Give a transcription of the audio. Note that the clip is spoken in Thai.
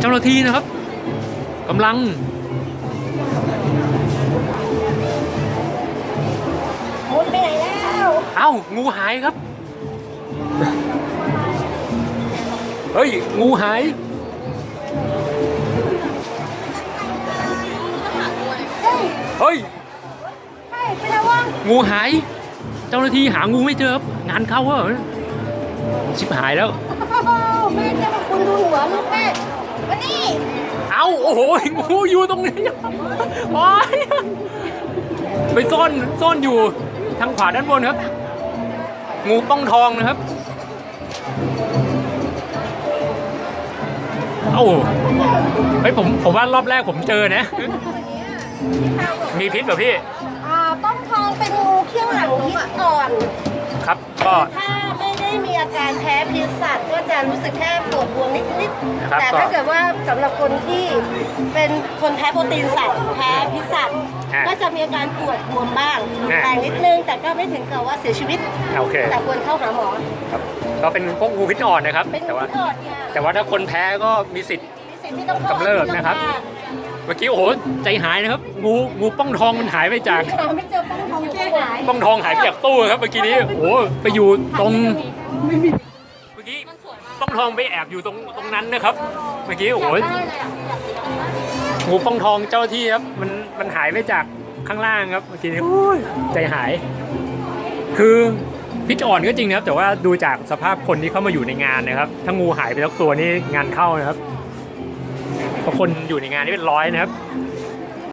เจ้าหน้าที่นะครับกำลัง มุดไปไหนแล้วเอ้า งูหายครับ เฮ้ย งูหาย เฮ้ยเฮ้ยใช่ไปแล้ววะงูหาย เจ้าหน้าที่หางูไม่เจอครับ งานเข้าเหรอชิบหายแล้วแม่จะมาคุณดูหัวลูกแม่มานี่เอ้า โอ้โหงูอยู่ตรงนี้โอ้ยไปซ่อนซ่อนอยู่ทางขวาด้านบนครับ งูป้องทองนะครับเอ้าเฮ้ยผมผมว่ารอบแรกผมเจอนะ มีพิษเหรอพี่ อ่าป้องทองเป็นงูเขี้ยวหลังพิษก่อน ครับก็ถ้าไม่ ได้มีอาการแพ้พิษสัตว์ก็จะรู้สึกแค่ปวดบวมนิดครับๆแต่ก็ถ้าเกิดว่าสำหรับคนที่เป็นคนแพ้โปรตีนสัตว์แพ้พิษสัตว์อะก็จะมีอาการปวดบวมบ้างอะแต่นิดนึง แต่ก็ไม่ถึงกับว่าเสียชีวิต โอเค แต่ควรเข้าหาหมอ ครับก็เป็นพวกงูพิษอ่อนนะครับ เป็นแต่งูว่าที่อ่อนเนี่ยแต่ว่าถ้าคนแพ้ก็มีสิทธิ์ มีสิ่งที่ต้องเข้ากำเริบนะครับ เมื่อกี้โอ้โหใจหายนะครับ งูงูป้องทองมันหายไปจาก หาไม่เจอป้องทอง อยู่ที่ไหนป้องทองหายไปจากตู้ครับเมื่อกี้นี้โอ้โหไปอยู่ตรงเมื่อกี้ป้องทองไปแอบอยู่ตรงตรงนั้นนะครับ เมื่อกี้โอ้โหงูป้องทองเจ้าที่ครับมันมันหายไปจากข้างล่างครับเมื่อกี้นี้ใจหาย คือพิษอ่อนก็จริงนะครับ แต่ว่าดูจากสภาพคนที่เข้ามาอยู่ในงานนะครับ ถ้างูหายไปสักตัวนี่งานเข้านะครับเพราะคนอยู่ในงานนี่เป็นร้อยนะครับ